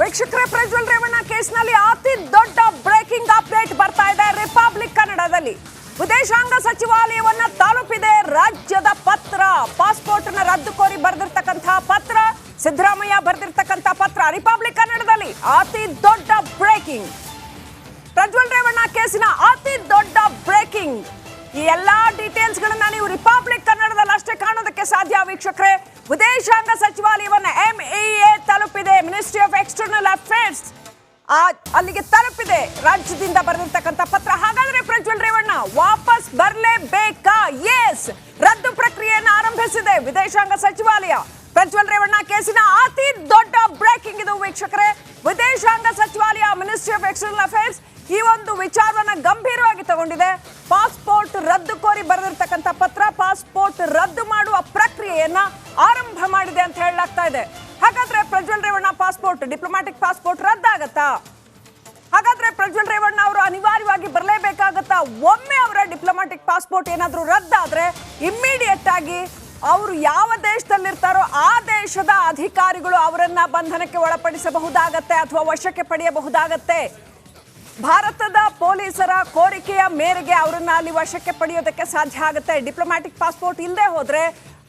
ವೀಕ್ಷಕರೇ, ಪ್ರಜ್ವಲ್ ರೇವಣ್ಣ ಕೇಸ್ನಲ್ಲಿ ಅತಿ ದೊಡ್ಡ ಬ್ರೇಕಿಂಗ್ ಅಪ್ಡೇಟ್ ಬರ್ತಾ ಇದೆ ರಿಪಬ್ಲಿಕ್ ಕನ್ನಡದಲ್ಲಿ. ವಿದೇಶಾಂಗ ಸಚಿವಾಲಯವನ್ನ ತಲುಪಿದೆ ರಾಜ್ಯದ ಪತ್ರ. ಪಾಸ್ಪೋರ್ಟ್ನ ರದ್ದು ಕೋರಿ ಬರೆದಿರ್ತಕ್ಕಂತಹ ಪತ್ರ, ಸಿದ್ದರಾಮಯ್ಯ ಬರೆದಿರ್ತಕ್ಕಂತಹ ಪತ್ರ ರಿಪಬ್ಲಿಕ್ ಕನ್ನಡದಲ್ಲಿ ಅತಿ ದೊಡ್ಡ ಬ್ರೇಕಿಂಗ್. ಪ್ರಜ್ವಲ್ ರೇವಣ್ಣ ಕೇಸಿನ ಅತಿ ದೊಡ್ಡ ಬ್ರೇಕಿಂಗ್. ಈ ಎಲ್ಲಾ ಡೀಟೇಲ್ಸ್ ಗಳನ್ನ ನೀವು ರಿಪಬ್ಲಿಕ್ ಕನ್ನಡದಲ್ಲಿ ಅಷ್ಟೇ ಕಾಣೋದಕ್ಕೆ ಸಾಧ್ಯ ವೀಕ್ಷಕರೇ. ವಿದೇಶಾಂಗ ಸಚಿವಾಲಯವನ್ನ ಎಂಇಎ ತಲುಪಿದೆ. ಮಿನಿಸ್ಟ್ರಿ ಆಫ್ ಎಕ್ಸ್ಟರ್ನಲ್ ಅಫೇರ್ಸ್ ಅಲ್ಲಿಗೆ ತಲುಪಿದೆ. ರಾಜ್ಯದಿಂದ ಬರೆದಿರ್ತಕ್ಕಂಥ ಪತ್ರ. ಹಾಗಾದ್ರೆ ಪ್ರಜ್ವಲ್ ರೇವಣ್ಣ, ವಾಪಸ್ ಬರಲೇಬೇಕಾ? ಎಸ್ ರದ್ದು ಪ್ರಕ್ರಿಯೆಯನ್ನು ಆರಂಭಿಸಿದೆ ವಿದೇಶಾಂಗ ಸಚಿವಾಲಯ. ಪ್ರಜ್ವಲ್ ರೇವಣ್ಣ ಕೇಸಿನ ಅತಿ ದೊಡ್ಡ ಬ್ರೇಕಿಂಗ್ ಇದು ವೀಕ್ಷಕರೇ. ವಿದೇಶಾಂಗ ಸಚಿವಾಲಯ ಮಿನಿಸ್ಟ್ರಿ ಆಫ್ ಎಕ್ಸ್ಟರ್ನಲ್ ಅಫೇರ್ಸ್ ಈ ಒಂದು ವಿಚಾರವನ್ನ ಗಂಭೀರವಾಗಿ ತಗೊಂಡಿದೆ. ಪಾಸ್ಪೋರ್ಟ್ ರದ್ದು ಕೋರಿ ಬರೆದಿರ್ತಕ್ಕಂಥ ಪತ್ರ ಪಾಸ್ಪೋರ್ಟ್ ರದ್ದು ಮಾಡುವ ಪ್ರಕ್ರಿಯೆಯನ್ನ ಆರಂಭ ಮಾಡಿದೆ ಅಂತ ಹೇಳಲಾಗ್ತಾ ಇದೆ. ಹಾಗಾದ್ರೆ Prajwal Revanna passport diplomatic passport ರದ್ದಾಗತ್ತಾ? ಹಾಗಾದ್ರೆ ಪ್ರಜ್ವಲ್ ರೇವಣ್ಣ ಅವರು ಅನಿವಾರ್ಯವಾಗಿ ಬರಲೇಬೇಕಾಗತ್ತಾ? ಒಮ್ಮೆ ಅವರ ಡಿಪ್ಲೊಮ್ಯಾಟಿಕ್ ಪಾಸ್ಪೋರ್ಟ್ ಏನಾದರೂ ರದ್ದಾದ್ರೆ ಇಮ್ಮಿಡಿಯೇಟ್ ಆಗಿ ಅವರು ಯಾವ ದೇಶದಲ್ಲಿರ್ತಾರೋ ಆ ದೇಶದ ಅಧಿಕಾರಿಗಳು ಅವರನ್ನ ಬಂಧನಕ್ಕೆ ಒಳಪಡಿಸಬಹುದಾಗತ್ತೆ ಅಥವಾ ವಶಕ್ಕೆ ಪಡೆಯಬಹುದಾಗತ್ತೆ? ಭಾರತದ ಪೊಲೀಸರ ಕೋರಿಕೆಯ ಮೇರೆಗೆ ಅವರನ್ನ ಅಲ್ಲಿ ವಶಕ್ಕೆ ಪಡೆಯೋದಕ್ಕೆ ಸಾಧ್ಯ ಆಗುತ್ತೆ? ಡಿಪ್ಲೊಮ್ಯಾಟಿಕ್ ಪಾಸ್ಪೋರ್ಟ್ ಇಲ್ಲದೆ ಹೋದ್ರೆ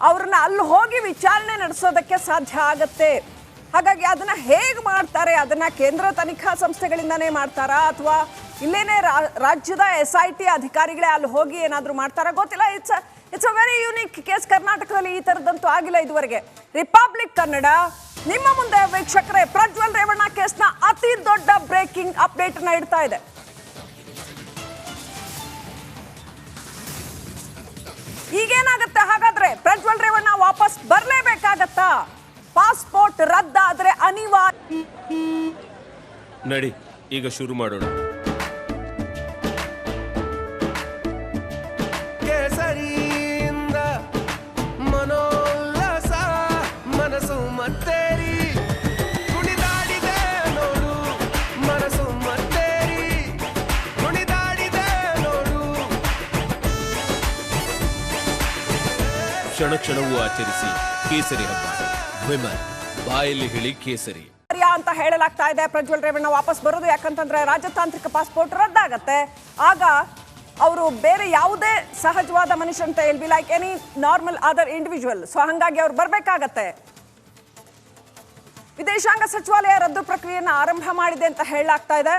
ಅವ್ರನ್ನ ಅಲ್ಲಿ ಹೋಗಿ ವಿಚಾರಣೆ ನಡೆಸೋದಕ್ಕೆ ಸಾಧ್ಯ ಆಗತ್ತೆ? ಹಾಗಾಗಿ ಅದನ್ನ ಹೇಗೆ ಮಾಡ್ತಾರೆ? ಅದನ್ನ ಕೇಂದ್ರ ತನಿಖಾ ಸಂಸ್ಥೆಗಳಿಂದನೇ ಮಾಡ್ತಾರಾ? ಅಥವಾ ಇಲ್ಲೇನೆ ರಾಜ್ಯದ ಎಸ್ ಐ ಟಿ ಅಧಿಕಾರಿಗಳೇ ಅಲ್ಲಿ ಹೋಗಿ ಏನಾದರೂ ಮಾಡ್ತಾರಾ? ಗೊತ್ತಿಲ್ಲ it's it's a very unique case ಕರ್ನಾಟಕದಲ್ಲಿ ಈ ಥರದ್ದಂತೂ ಆಗಿಲ್ಲ ಇದುವರೆಗೆ. ರಿಪಬ್ಲಿಕ್ ಕನ್ನಡ ನಿಮ್ಮ ಮುಂದೆ ವೀಕ್ಷಕರೇ, ಪ್ರಜ್ವಲ್ ರೇವಣ್ಣ ಕೇಸ್ನ ಅತಿ ದೊಡ್ಡ ಬ್ರೇಕಿಂಗ್ ಅಪ್ಡೇಟ್ನ ಇಡ್ತಾ ಇದೆ. ಈಗೇನಾಗುತ್ತೆ? ಹಾಗಾದ್ರೆ ಪ್ರಜ್ವಲ್ ರೇವಣ್ಣ ವಾಪಸ್ ಬರಲೇಬೇಕಾಗತ್ತಾ? ಪಾಸ್ಪೋರ್ಟ್ ರದ್ದಾದ್ರೆ ಅನಿವಾರ್ಯ ನಡಿ, ಈಗ ಶುರು ಮಾಡೋಣ. ಕ್ಷಣ ಕ್ಷಣವೂ ಆಚರಿಸಿ ಕೇಸರಿ ಹಬ್ಬ. ವಿಮಲ್, ಬಾಯಲ್ಲಿ ಹೇಳಿ ಕೇಸರಿ. ಅಂತ ಹೇಳಲಾಗ್ತಾ ಇದೆ. ಪ್ರಜ್ವಲ್ ರೇವಣ್ಣ ವಾಪಸ್ ಬರೋದು ಯಾಕಂತಂದ್ರೆ ರಾಜತಾಂತ್ರಿಕ ಪಾಸ್ಪೋರ್ಟ್ ರದ್ದಾಗತ್ತೆ. ಆಗ ಅವರು ಬೇರೆ ಯಾವುದೇ ಸಹಜವಾದ ಮನುಷ್ಯ ಅಂತ be like any normal other individual so ಹಂಗಾಗಿ ಅವ್ರು ಬರಬೇಕಾಗತ್ತೆ. ವಿದೇಶಾಂಗ ಸಚಿವಾಲಯ ರದ್ದು ಪ್ರಕ್ರಿಯೆಯನ್ನು ಆರಂಭ ಮಾಡಿದೆ ಅಂತ ಹೇಳಲಾಗ್ತಾ ಇದೆ.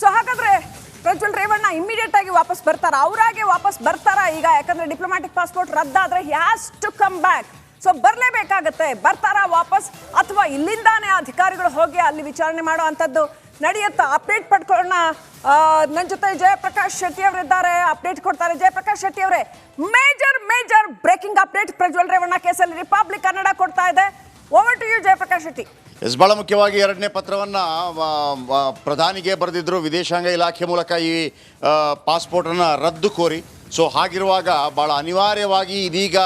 ಸೊ ಹಾಗಾದ್ರೆ ಪ್ರಜ್ವಲ್ ರೇವಣ್ಣ ಇಮಿಡಿಯೇಟ್ ಆಗಿ ವಾಪಸ್ ಬರ್ತಾರ? ಅವರಾಗೆ ವಾಪಸ್ ಬರ್ತಾರ ಈಗ? ಯಾಕಂದ್ರೆ diplomatic passport ರದ್ದಾದ್ರೆ has to come back so ಬರಲೇಬೇಕಾಗತ್ತೆ. ಬರ್ತಾರ ವಾಪಸ್? ಅಥವಾ ಇಲ್ಲಿಂದಾನೇ ಅಧಿಕಾರಿಗಳು ಹೋಗಿ ಅಲ್ಲಿ ವಿಚಾರಣೆ ಮಾಡೋ ಅಂತದ್ದು ನಡೆಯುತ್ತಾ? ಅಪ್ಡೇಟ್ ಪಡ್ಕೊಳ್ಳೋಣ. ನನ್ನ ಜೊತೆ ಜಯಪ್ರಕಾಶ್ ಶೆಟ್ಟಿ ಅವರಿದ್ದಾರೆ. ಅಪ್ಡೇಟ್ ಕೊಡ್ತಾರೆ ಜಯಪ್ರಕಾಶ್ ಶೆಟ್ಟಿ ಅವರೇ. Major major breaking update Prajwal Revanna ಕೇಸಲ್ಲಿ. ರಿಪಬ್ಲಿಕ್ ಕನ್ನಡ ಕೊಡ್ತಾ ಇದೆ. Over to you Jayaprakash Shetty. Yes ಬಹಳ ಮುಖ್ಯವಾಗಿ ಎರಡನೇ ಪತ್ರವನ್ನು ಪ್ರಧಾನಿಗೆ ಬರೆದಿದ್ದರು ವಿದೇಶಾಂಗ ಇಲಾಖೆ ಮೂಲಕ ಈ ಪಾಸ್ಪೋರ್ಟನ್ನು ರದ್ದು ಕೋರಿ. ಸೊ, ಹಾಗಿರುವಾಗ ಭಾಳ ಅನಿವಾರ್ಯವಾಗಿ ಇದೀಗ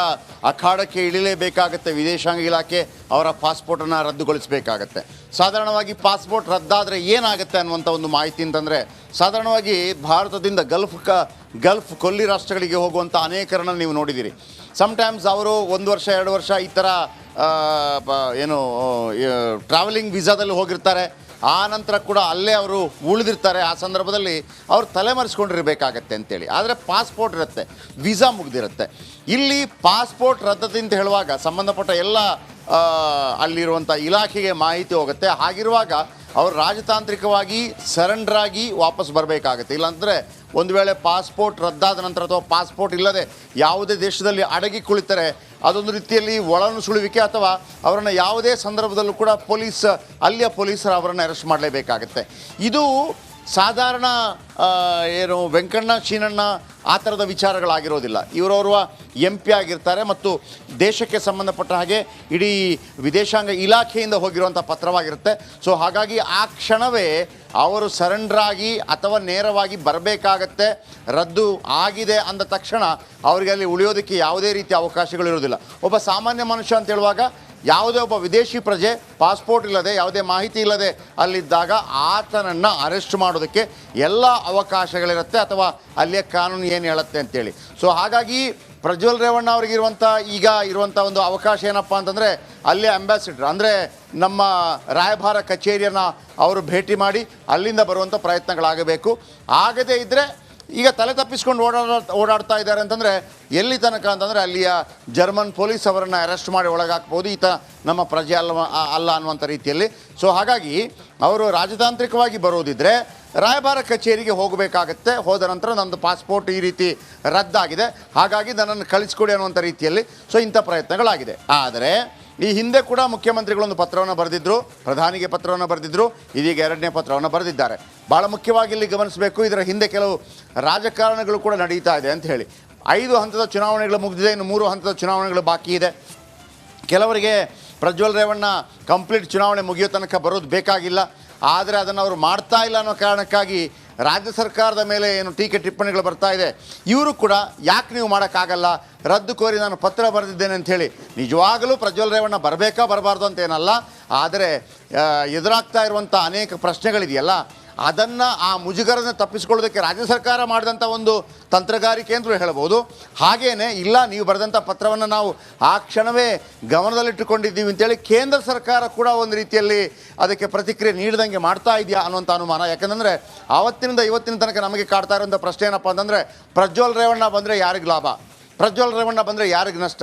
ಅಖಾಡಕ್ಕೆ ಇಳಿಲೇಬೇಕಾಗತ್ತೆ, ವಿದೇಶಾಂಗ ಇಲಾಖೆ ಅವರ ಪಾಸ್ಪೋರ್ಟನ್ನು ರದ್ದುಗೊಳಿಸಬೇಕಾಗತ್ತೆ. ಸಾಧಾರಣವಾಗಿ ಪಾಸ್ಪೋರ್ಟ್ ರದ್ದಾದರೆ ಏನಾಗುತ್ತೆ ಅನ್ನುವಂಥ ಒಂದು ಮಾಹಿತಿ ಅಂತಂದರೆ ಸಾಧಾರಣವಾಗಿ ಭಾರತದಿಂದ ಗಲ್ಫ್ ಕ, ಗಲ್ಫ್ ಕೊಲ್ಲಿ ರಾಷ್ಟ್ರಗಳಿಗೆ ಹೋಗುವಂಥ ಅನೇಕರನ್ನ ನೀವು ನೋಡಿದ್ದೀರಿ. ಸಮ್ಟೈಮ್ಸ್ ಅವರು ಒಂದು ವರ್ಷ, ಎರಡು ವರ್ಷ ಈ ಥರ ಏನು ಟ್ರಾವೆಲಿಂಗ್ ವೀಸಾದಲ್ಲಿ ಹೋಗಿರ್ತಾರೆ. ಆ ನಂತರ ಕೂಡ ಅಲ್ಲೇ ಅವರು ಉಳಿದಿರ್ತಾರೆ. ಆ ಸಂದರ್ಭದಲ್ಲಿ ಅವ್ರು ತಲೆಮರೆಸ್ಕೊಂಡಿರಬೇಕಾಗತ್ತೆ ಅಂತೇಳಿ. ಆದರೆ ಪಾಸ್ಪೋರ್ಟ್ ಇರುತ್ತೆ. ವೀಸಾ ಮುಗ್ದಿರುತ್ತೆ. ಇಲ್ಲಿ ಪಾಸ್ಪೋರ್ಟ್ ರದ್ದತಿ ಅಂತ ಹೇಳುವಾಗ ಸಂಬಂಧಪಟ್ಟ ಎಲ್ಲ ಅಲ್ಲಿರುವಂಥ ಇಲಾಖೆಗೆ ಮಾಹಿತಿ ಹೋಗುತ್ತೆ. ಹಾಗಿರುವಾಗ ಅವರು ರಾಜತಾಂತ್ರಿಕವಾಗಿ ಸರೆಂಡರ್ ಆಗಿ ವಾಪಸ್ ಬರಬೇಕಾಗತ್ತೆ. ಇಲ್ಲಾಂದರೆ ಒಂದು ವೇಳೆ ಪಾಸ್ಪೋರ್ಟ್ ರದ್ದಾದ ನಂತರ ಅಥವಾ ಪಾಸ್ಪೋರ್ಟ್ ಇಲ್ಲದೆ ಯಾವುದೇ ದೇಶದಲ್ಲಿ ಅಡಗಿ ಕುಳಿತರೆ, ಅದೊಂದು ರೀತಿಯಲ್ಲಿ ಒಳನುಸುಳುವಿಕೆ ಅಥವಾ ಅವರನ್ನು ಯಾವುದೇ ಸಂದರ್ಭದಲ್ಲೂ ಕೂಡ ಪೊಲೀಸ್, ಅಲ್ಲಿಯ ಪೊಲೀಸರು ಅವರನ್ನು ಅರೆಸ್ಟ್ ಮಾಡಲೇಬೇಕಾಗತ್ತೆ. ಇದು ಸಾಧಾರಣ ಏನು ವೆಂಕಣ್ಣ ಶೀನಣ್ಣ ಆ ಥರದ ವಿಚಾರಗಳಾಗಿರೋದಿಲ್ಲ. ಇವರವರು ಎಂ ಪಿ ಆಗಿರ್ತಾರೆ ಮತ್ತು ದೇಶಕ್ಕೆ ಸಂಬಂಧಪಟ್ಟ ಹಾಗೆ ಇಡೀ ವಿದೇಶಾಂಗ ಇಲಾಖೆಯಿಂದ ಹೋಗಿರುವಂಥ ಪತ್ರವಾಗಿರುತ್ತೆ. ಸೊ ಹಾಗಾಗಿ ಆ ಕ್ಷಣವೇ ಅವರು ಸರೆಂಡರ್ ಆಗಿ ಅಥವಾ ನೇರವಾಗಿ ಬರಬೇಕಾಗತ್ತೆ, ರದ್ದು ಆಗಿದೆ ಅಂದ ತಕ್ಷಣ ಅವರಿಗೆ ಅಲ್ಲಿ ಉಳಿಯೋದಕ್ಕೆ ಯಾವುದೇ ರೀತಿಯ ಅವಕಾಶಗಳಿರೋದಿಲ್ಲ ಒಬ್ಬ ಸಾಮಾನ್ಯ ಮನುಷ್ಯ ಅಂತ ಹೇಳುವಾಗ ಯಾವುದೇ ಒಬ್ಬ ವಿದೇಶಿ ಪ್ರಜೆ ಪಾಸ್ಪೋರ್ಟ್ ಇಲ್ಲದೆ, ಯಾವುದೇ ಮಾಹಿತಿ ಇಲ್ಲದೆ ಅಲ್ಲಿದ್ದಾಗ ಆತನನ್ನು ಅರೆಸ್ಟ್ ಮಾಡೋದಕ್ಕೆ ಎಲ್ಲ ಅವಕಾಶಗಳಿರುತ್ತೆ ಅಥವಾ ಅಲ್ಲಿಯ ಕಾನೂನು ಏನು ಹೇಳುತ್ತೆ ಅಂತೇಳಿ. ಸೊ ಹಾಗಾಗಿ ಪ್ರಜ್ವಲ್ ರೇವಣ್ಣ ಅವರಿಗಿರುವಂಥ ಈಗ ಇರುವಂಥ ಒಂದು ಅವಕಾಶ ಏನಪ್ಪ ಅಂತಂದರೆ ಅಲ್ಲಿ ಅಂಬಾಸಿಡರ್ ಅಂದರೆ ನಮ್ಮ ರಾಯಭಾರ ಕಚೇರಿಯನ್ನು ಅವರು ಭೇಟಿ ಮಾಡಿ ಅಲ್ಲಿಂದ ಬರುವಂಥ ಪ್ರಯತ್ನಗಳಾಗಬೇಕು. ಆಗದೇ ಇದ್ದರೆ ಈಗ ತಲೆ ತಪ್ಪಿಸ್ಕೊಂಡು ಓಡಾಡ ಓಡಾಡ್ತಾ ಇದ್ದಾರೆ ಅಂತಂದರೆ ಎಲ್ಲಿ ತನಕ ಅಂತಂದರೆ ಅಲ್ಲಿಯ ಜರ್ಮನ್ ಪೊಲೀಸ್ ಅವರನ್ನು ಅರೆಸ್ಟ್ ಮಾಡಿ ಒಳಗಾಕ್ಬೋದು. ಈತ ನಮ್ಮ ಪ್ರಜೆ ಅಲ್ಲ ಅಲ್ಲ ಅನ್ನುವಂಥ ರೀತಿಯಲ್ಲಿ. ಸೊ ಹಾಗಾಗಿ ಅವರು ರಾಜತಾಂತ್ರಿಕವಾಗಿ ಬರೋದಿದ್ದರೆ ರಾಯಭಾರ ಕಚೇರಿಗೆ ಹೋಗಬೇಕಾಗತ್ತೆ. ಹೋದ ನಂತರ ನಮ್ಮದು ಪಾಸ್ಪೋರ್ಟ್ ಈ ರೀತಿ ರದ್ದಾಗಿದೆ. ಹಾಗಾಗಿ ನನ್ನನ್ನು ಕಳಿಸ್ಕೊಡಿ ಅನ್ನುವಂಥ ರೀತಿಯಲ್ಲಿ ಸೊ, ಇಂಥ ಪ್ರಯತ್ನಗಳಾಗಿದೆ. ಆದರೆ, ಈ ಹಿಂದೆ ಕೂಡ ಮುಖ್ಯಮಂತ್ರಿಗಳೊಂದು ಪತ್ರವನ್ನು ಬರೆದಿದ್ದರು ಪ್ರಧಾನಿಗೆ ಪತ್ರವನ್ನು ಬರೆದಿದ್ದರು ಇದೀಗ ಎರಡನೇ ಪತ್ರವನ್ನು ಬರೆದಿದ್ದಾರೆ. ಭಾಳ ಮುಖ್ಯವಾಗಿ ಇಲ್ಲಿ ಗಮನಿಸಬೇಕು, ಇದರ ಹಿಂದೆ ಕೆಲವು ರಾಜಕಾರಣಗಳು ಕೂಡ ನಡೀತಾ ಇದೆ ಅಂತ ಹೇಳಿ. ಐದು ಹಂತದ ಚುನಾವಣೆಗಳು ಮುಗಿದಿದೆ, ಇನ್ನು ಮೂರು ಹಂತದ ಚುನಾವಣೆಗಳು ಬಾಕಿ ಇದೆ. ಕೆಲವರಿಗೆ ಪ್ರಜ್ವಲ್ ರೇವಣ್ಣ ಕಂಪ್ಲೀಟ್ ಚುನಾವಣೆ ಮುಗಿಯೋ ತನಕ ಬರೋದು ಬೇಕಾಗಿಲ್ಲ. ಆದರೆ ಅದನ್ನು ಅವರು ಮಾಡ್ತಾ ಇಲ್ಲ ಅನ್ನೋ ಕಾರಣಕ್ಕಾಗಿ ರಾಜ್ಯ ಸರ್ಕಾರದ ಮೇಲೆ ಏನು ಟೀಕೆ ಟಿಪ್ಪಣಿಗಳು ಬರ್ತಾ ಇದೆ. ಇವರು ಕೂಡ ಯಾಕೆ ನೀವು ಮಾಡೋಕ್ಕಾಗಲ್ಲ? ರದ್ದು ಕೋರಿ ನಾನು ಪತ್ರ ಬರೆದಿದ್ದೇನೆ ಅಂಥೇಳಿ ನಿಜವಾಗಲೂ ಪ್ರಜ್ವಲ್ ರೇವಣ್ಣ ಬರಬೇಕಾ ಬರಬಾರ್ದು ಅಂತ ಏನಲ್ಲ. ಆದರೆ ಎದುರಾಗ್ತಾ ಇರುವಂಥ ಅನೇಕ ಪ್ರಶ್ನೆಗಳಿದೆಯಲ್ಲ. ಅದನ್ನು ಆ ಮುಜುಗರನ್ನು ತಪ್ಪಿಸ್ಕೊಳ್ಳೋದಕ್ಕೆ ರಾಜ್ಯ ಸರ್ಕಾರ ಮಾಡಿದಂಥ ಒಂದು ತಂತ್ರಗಾರಿಕೆ ಅಂತಲೂ ಹೇಳ್ಬೋದು ಹಾಗೇನೆ ಇಲ್ಲ, ನೀವು ಬರೆದಂಥ ಪತ್ರವನ್ನು ನಾವು ಆ ಕ್ಷಣವೇ ಗಮನದಲ್ಲಿಟ್ಟುಕೊಂಡಿದ್ದೀವಿ ಅಂತೇಳಿ ಕೇಂದ್ರ ಸರ್ಕಾರ ಕೂಡ ಒಂದು ರೀತಿಯಲ್ಲಿ ಅದಕ್ಕೆ ಪ್ರತಿಕ್ರಿಯೆ ನೀಡಿದಂಗೆ ಮಾಡ್ತಾ ಇದೆಯಾ ಅನ್ನುವಂಥ ಅನುಮಾನ. ಯಾಕಂದರೆ ಆವತ್ತಿನಿಂದ ಇವತ್ತಿನ ತನಕ ನಮಗೆ ಕಾಡ್ತಾ ಇರೋಂಥ ಪ್ರಶ್ನೆ ಏನಪ್ಪ ಅಂತಂದರೆ, ಪ್ರಜ್ವಲ್ ರೇವಣ್ಣ ಬಂದರೆ ಯಾರಿಗೆ ಲಾಭ? ಪ್ರಜ್ವಲ್ ರೇವಣ್ಣ ಬಂದರೆ ಯಾರಿಗೆ ನಷ್ಟ?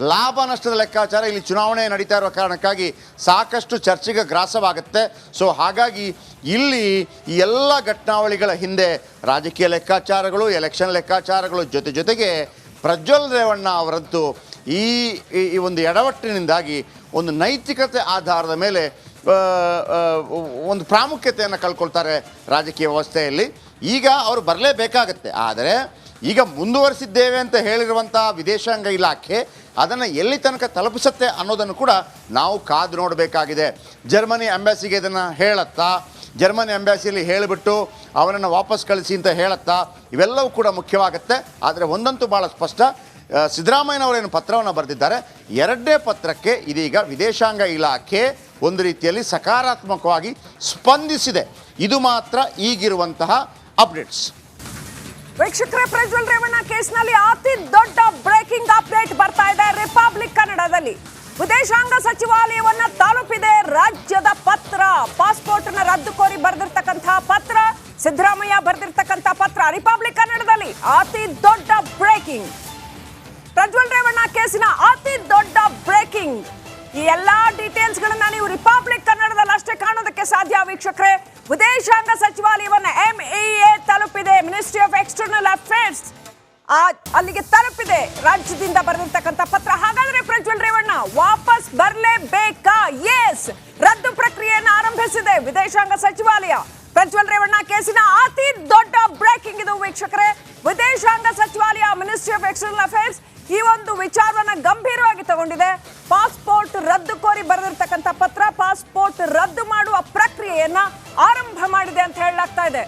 ಲಾಭ ನಷ್ಟದ ಲೆಕ್ಕಾಚಾರ ಇಲ್ಲಿ ಚುನಾವಣೆ ನಡೀತಾ ಇರುವ ಕಾರಣಕ್ಕಾಗಿ ಸಾಕಷ್ಟು ಚರ್ಚೆಗೆ ಗ್ರಾಸವಾಗುತ್ತೆ. ಸೊ ಹಾಗಾಗಿ ಇಲ್ಲಿ ಈ ಎಲ್ಲ ಘಟನಾವಳಿಗಳ ಹಿಂದೆ ರಾಜಕೀಯ ಲೆಕ್ಕಾಚಾರಗಳು, ಎಲೆಕ್ಷನ್ ಲೆಕ್ಕಾಚಾರಗಳು ಜೊತೆ ಜೊತೆಗೆ ಪ್ರಜ್ವಲ್ ರೇವಣ್ಣ ಅವರಂತೂ ಈ, ಈ- ಒಂದು ಎಡವಟ್ಟಿನಿಂದಾಗಿ ಒಂದು ನೈತಿಕತೆ ಆಧಾರದ ಮೇಲೆ ಒಂದು ಪ್ರಾಮುಖ್ಯತೆಯನ್ನು ಕಳ್ಕೊಳ್ತಾರೆ ರಾಜಕೀಯ ವ್ಯವಸ್ಥೆಯಲ್ಲಿ. ಈಗ ಅವರು ಬರಲೇಬೇಕಾಗತ್ತೆ. ಆದರೆ ಈಗ ಮುಂದುವರಿಸಿದ್ದೇವೆ ಅಂತ ಹೇಳಿರುವಂಥ ವಿದೇಶಾಂಗ ಇಲಾಖೆ ಅದನ್ನು ಎಲ್ಲಿ ತನಕ ತಲುಪಿಸುತ್ತೆ ಅನ್ನೋದನ್ನು ಕೂಡ ನಾವು ಕಾದು ನೋಡಬೇಕಾಗಿದೆ. ಜರ್ಮನಿ ಅಂಬ್ಯಾಸಿಗೆ ಇದನ್ನು ಹೇಳತ್ತಾ, ಜರ್ಮನಿ ಅಂಬಾಸಿಯಲ್ಲಿ ಹೇಳಿಬಿಟ್ಟು ಅವನನ್ನು ವಾಪಸ್ ಕಳಿಸಿ ಅಂತ ಹೇಳತ್ತಾ, ಇವೆಲ್ಲವೂ ಕೂಡ ಮುಖ್ಯವಾಗುತ್ತೆ. ಆದರೆ ಒಂದಂತೂ ಭಾಳ ಸ್ಪಷ್ಟ ಸಿದ್ದರಾಮಯ್ಯನವರೇನು ಪತ್ರವನ್ನು ಬರೆದಿದ್ದಾರೆ. ಎರಡನೇ ಪತ್ರಕ್ಕೆ ಇದೀಗ ವಿದೇಶಾಂಗ ಇಲಾಖೆ ಒಂದು ರೀತಿಯಲ್ಲಿ ಸಕಾರಾತ್ಮಕವಾಗಿ ಸ್ಪಂದಿಸಿದೆ. ಇದು ಮಾತ್ರ ಈಗಿರುವಂತಹ ಅಪ್ಡೇಟ್ಸ್. ವೀಕ್ಷಕರೇ ಪ್ರಜ್ವಲ್ ರೇವಣ್ಣ ಕೇಸ್ನಲ್ಲಿ ಅತಿ ದೊಡ್ಡ ಬ್ರೇಕಿಂಗ್ ಅಪ್ಡೇಟ್ ಬರ್ತಾ ಇದೆ ರಿಪಬ್ಲಿಕ್ ಕನ್ನಡದಲ್ಲಿ. ವಿದೇಶಾಂಗ ಸಚಿವಾಲಯವನ್ನ ತಲುಪಿದೆ ರಾಜ್ಯದ ಪತ್ರ. ಪಾಸ್ಪೋರ್ಟ್ನ ರದ್ದು ಕೋರಿ ಬರೆದಿರ್ತಕ್ಕಂತಹ ಪತ್ರ, ಸಿದ್ದರಾಮಯ್ಯ ಬರೆದಿರ್ತಕ್ಕಂಥ ಪತ್ರ ರಿಪಬ್ಲಿಕ್ ಕನ್ನಡದಲ್ಲಿ ಅತಿ ದೊಡ್ಡ ಬ್ರೇಕಿಂಗ್ ಪ್ರಜ್ವಲ್ ರೇವಣ್ಣ ಕೇಸಿನ ಅತಿ ದೊಡ್ಡ ಬ್ರೇಕಿಂಗ್ ಈ ಎಲ್ಲಾ ಡೀಟೇಲ್ಸ್ ಗಳನ್ನ ನೀವು ರಿಪಬ್ಲಿಕ್ ಕನ್ನಡದಲ್ಲಿ ಅಷ್ಟೇ ಕಾಣೋದಕ್ಕೆ ಸಾಧ್ಯ ವೀಕ್ಷಕರೇ. ವಿದೇಶಾಂಗ ಸಚಿವಾಲಯವನ್ನ ಎಂಇಎ ತಲುಪಿದೆ. ಮಿನಿಸ್ಟ್ರಿ ಆಫ್ ಎಕ್ಸ್ಟರ್ನಲ್ ಅಫೇರ್ಸ್ ಅಲ್ಲಿಗೆ ತಲುಪಿದೆ. ರಾಜ್ಯದಿಂದ ಬರೆದಿರ್ತಕ್ಕಂಥ ಪತ್ರ. ಹಾಗಾದ್ರೆ ಪ್ರಜ್ವಲ್ ರೇವಣ್ಣ, ವಾಪಸ್ ಬರಲೇಬೇಕಾ? ಎಸ್ ರದ್ದು ಪ್ರಕ್ರಿಯೆಯನ್ನು ಆರಂಭಿಸಿದೆ ವಿದೇಶಾಂಗ ಸಚಿವಾಲಯ. ಪ್ರಜ್ವಲ್ ರೇವಣ್ಣ, ಕೇಸಿನ ಅತಿ ದೊಡ್ಡ ಬ್ರೇಕಿಂಗ್ ಇದು ವೀಕ್ಷಕರೇ. ವಿದೇಶಾಂಗ ಸಚಿವಾಲಯ ಮಿನಿಸ್ಟ್ರಿ ಆಫ್ ಎಕ್ಸ್ಟರ್ನಲ್ ಅಫೇರ್ಸ್ ಈ ಒಂದು ವಿಚಾರವನ್ನ ಗಂಭೀರವಾಗಿ ತಗೊಂಡಿದೆ. ಪಾಸ್ಪೋರ್ಟ್ ರದ್ದು ಕೋರಿ ಬರೆದಿರ್ತಕ್ಕಂಥ ಪತ್ರ ಪಾಸ್ಪೋರ್ಟ್ ರದ್ದು ಮಾಡುವ ಪ್ರಕ್ರಿಯೆಯನ್ನ ಆರಂಭ ಮಾಡಿದೆ ಅಂತ ಹೇಳಲಾಗ್ತಾ ಇದೆ.